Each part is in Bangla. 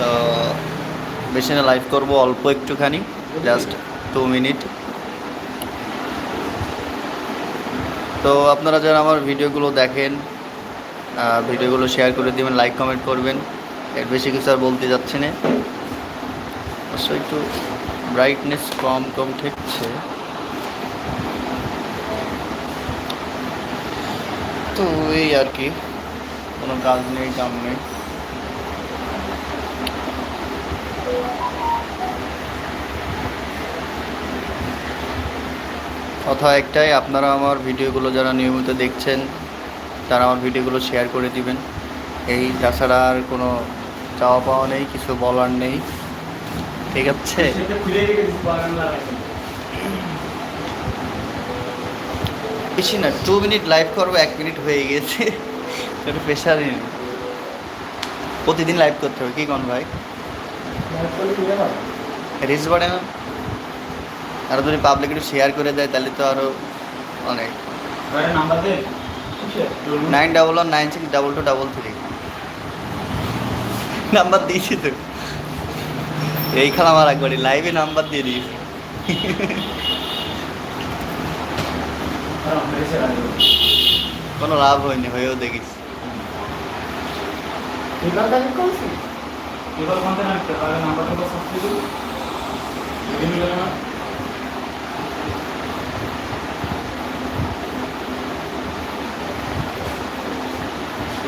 তো বেশি না লাইভ করব অল্প একটুখানি জাস্ট টু মিনিট তো আপনারা যারা আমার ভিডিওগুলো দেখেন ভিডিওগুলো শেয়ার করে দেবেন লাইক কমেন্ট করবেন, এর বেশি কিছু আর বলতে যাচ্ছি না। অবশ্য একটু ব্রাইটনেস কম কম ঠেকছে। তো এই আর কি, কোনো কাজ নেই, কাম নেই। কথা একটাই, আপনারা আমার ভিডিওগুলো যারা নিয়মিত দেখছেন, তারা আমার ভিডিওগুলো শেয়ার করে দিবেন। এই তাছাড়া আর কোনো চাওয়া পাওয়া নেই, কিছু বলার নেই। ঠিক আছে? বেশি না টু মিনিট লাইভ করব, এক মিনিট হয়ে গেছে। একটু প্রেশারই নেই। প্রতিদিন লাইভ করতে হবে, কি কোন ভাই? রিচ বাড়ে না? আর যদি পাবলিক একটু শেয়ার করে দেয় তাহলে তো আরও অনেক। Nine double one nine six double two double three number দিয়েছি তো। এইখানে আমার একবারই লাইভে নাম্বার দিয়ে দিয়েছি। কোনো লাভ হয়নি হয়েও দেখিস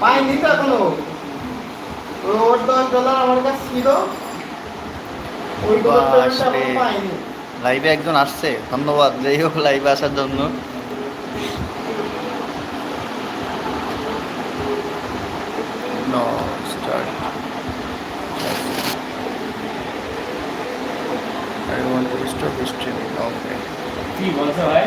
পাইনি তো এখনও। ওর দশ ডলার আমার কাছে ছিল। ওই দশ ডলারটা পাইনি। লাইভে একজন আসছে ধন্যবাদ। যাই হোক লাইভে আসার জন্য। No, start. I want to stop streaming. Okay. কি বলছো ভাই?